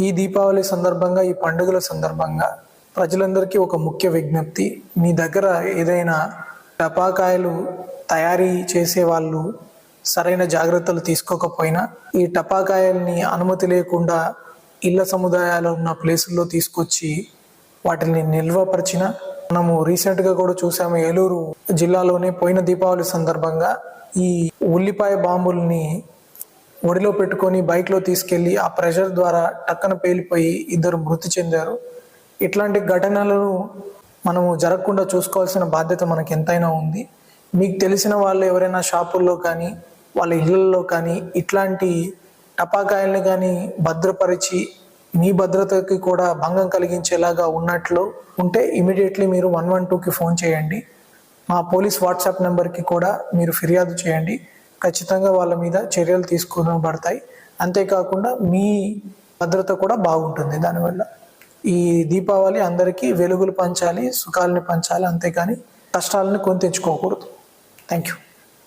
ఈ దీపావళి సందర్భంగా ఈ పండుగల సందర్భంగా ప్రజలందరికీ ఒక ముఖ్య విజ్ఞప్తి. మీ దగ్గర ఏదైనా టపాకాయలు తయారీ చేసే వాళ్ళు సరైన జాగ్రత్తలు తీసుకోకపోయినా ఈ టపాకాయల్ని అనుమతి లేకుండా ఇళ్ళ సముదాయాలు ఉన్న ప్లేసుల్లో తీసుకొచ్చి వాటిని నిల్వపరిచిన మనము రీసెంట్గా కూడా చూసాము ఏలూరు జిల్లాలోనే పోయిన దీపావళి సందర్భంగా ఈ ఉల్లిపాయ బాంబుల్ని ఒడిలో పెట్టుకొని బైక్లో తీసుకెళ్ళి ఆ ప్రెషర్ ద్వారా టక్కన పేలిపోయి ఇద్దరు మృతి చెందారు. ఇట్లాంటి ఘటనలను మనము జరగకుండా చూసుకోవాల్సిన బాధ్యత మనకి ఎంతైనా ఉంది. మీకు తెలిసిన వాళ్ళు ఎవరైనా షాపుల్లో కానీ వాళ్ళ ఇళ్ళల్లో కానీ ఇట్లాంటి టపాకాయల్ని కానీ భద్రపరిచి మీ భద్రతకి కూడా భంగం కలిగించేలాగా ఉన్నట్లు ఉంటే ఇమీడియట్లీ మీరు వన్ వన్ టూకి ఫోన్ చేయండి. మా పోలీస్ వాట్సాప్ నెంబర్కి కూడా మీరు ఫిర్యాదు చేయండి. ఖచ్చితంగా వాళ్ళ మీద చర్యలు తీసుకునబడతాయి అంతేకాకుండా మీ భద్రత కూడా బాగుంటుంది దానివల్ల. ఈ దీపావళి అందరికీ వెలుగులు పంచాలి సుఖాలని పంచాలి అంతేకాని కష్టాలను కొని తెచ్చుకోకూడదు. Thank you